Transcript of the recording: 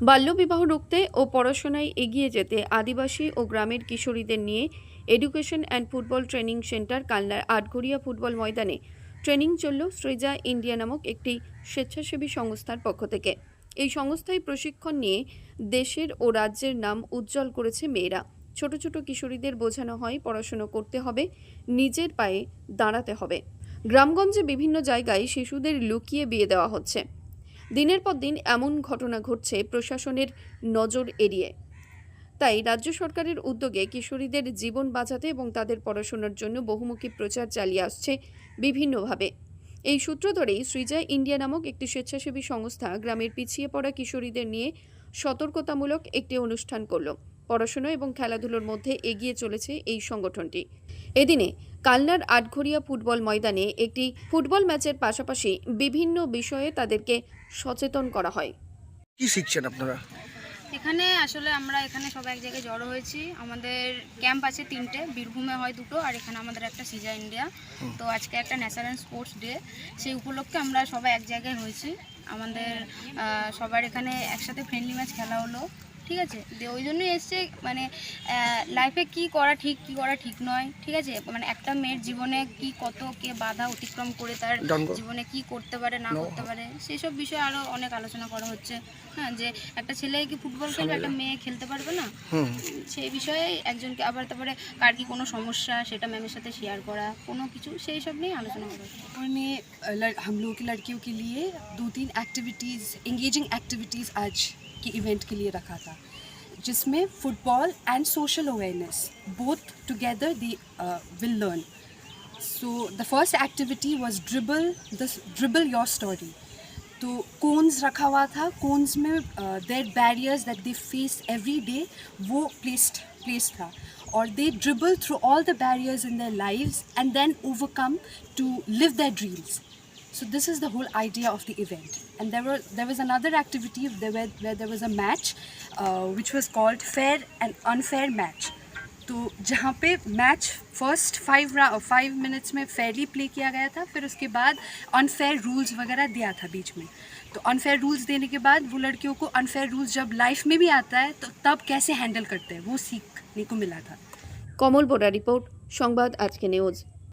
বাল্যবিবাহ রুখতে ও পড়াশোনায় এগিয়ে যেতে আদিবাসী ও গ্রামের কিশোরীদের নিয়ে education and football training centre কালনার Atghoria football ময়দানে ট্রেনিং চলল সৃজা ইন্ডিয়া নামক একটি স্বেচ্ছাসেবী সংস্থার পক্ষ থেকে। এই সংস্থায় প্রশিক্ষণ নিয়ে দেশের ও রাজ্যের নাম উজ্জ্বল করেছে মেয়েরা। ছোট ছোট কিশোরীদের বোঝানো হয়, পড়াশুনো করতে হবে, নিজের পায়ে দাঁড়াতে হবে। গ্রামগঞ্জে বিভিন্ন জায়গায় শিশুদের লুকিয়ে বিয়ে দেওয়া হচ্ছে। দিনের পর দিন এমন ঘটনা ঘটছে প্রশাসনের নজর এড়িয়ে। তাই রাজ্য সরকারের উদ্যোগে কিশোরীদের জীবন বাঁচাতে এবং তাদের পড়াশোনার জন্য বহুমুখী প্রচার চালিয়ে আসছে বিভিন্নভাবে। এই সূত্র ধরেই সৃজা ইন্ডিয়া নামক একটি স্বেচ্ছাসেবী সংস্থা গ্রামের পিছিয়ে পড়া কিশোরীদের নিয়ে সতর্কতামূলক একটি অনুষ্ঠান করল। পড়াশোনা এবং খেলাধুলোর মধ্যে এগিয়ে চলেছে এই সংগঠনটি। এদিনে কালনার আটঘরিয়া ফুটবল ময়দানে একটি ফুটবল ম্যাচের পাশাপাশি বিভিন্ন বিষয়ে তাদেরকে সচেতন করা হয়। কি শিখছেন আপনারা? এখানে আসলে আমরা এখানে সবাই এক জায়গায় জড়ো হয়েছি। আমাদের ক্যাম্প আছে তিনটে বীরভূমে হয় দুটো আর এখানে আমাদের একটা সিজা ইন্ডিয়া। তো আজকে একটা ন্যাশনাল স্পোর্টস ডে সেই উপলক্ষে আমরা সবাই এক জায়গায় হয়েছি। আমাদের আহ, সবার এখানে একসাথে ফ্রেন্ডলি ম্যাচ খেলা হলো ঠিক আছে দিয়ে ওই জন্যই এসছে মানে লাইফে কি করা ঠিক কি করা ঠিক নয় ঠিক আছে মানে একটা মেয়ের জীবনে কি কত কে বাধা অতিক্রম করে তার ডান করো। জীবনে কি করতে পারে না No. করতে পারে সেই সব বিষয়ে আরও অনেক আলোচনা করা হচ্ছে হ্যাঁ যে একটা ছেলে কি ফুটবল খেলবে একটা মেয়ে খেলতে পারবে না হুম সেই বিষয়ে একজনকে আবার তারপরে কার কি কোনো সমস্যা সেটা ম্যামের সাথে শেয়ার করা কোনো কিছু সেই সব নিয়ে আলোচনা করা হচ্ছে और ने अ, लड़- हम लोगों की लड़कियों के लिए दो तीन एक्टिविटीज़ इंगेजिंग एक्टिविटीज़ आज के इवेंट के लिए रखा था, जिसमें football and social awareness both together they will learn so the first activity was dribble the dribble your story तो कोन्स रखा हुआ था कोन्स में there barriers that they face every day वो प्लेस्ड प्लेस था। और they dribble through all the barriers in their lives and then overcome to live their dreams so this is the whole idea of the event and there were there was another activity there were, where there was a match uh, which was called fair and unfair match तो जहाँ पे match first five five minutes में fairly play किया गया था फिर उसके बाद अनफेयर रूल्स वगैरह दिया था बीच में तो अनफेयर रूल्स देने के बाद वो लड़कियों को अनफेयर रूल्स जब लाइफ में भी आता है तो तब कैसे हैंडल करते हैं वो सीखने को मिला था কমল বোরা রিপোর্ট সংবাদ আজকে নিউজ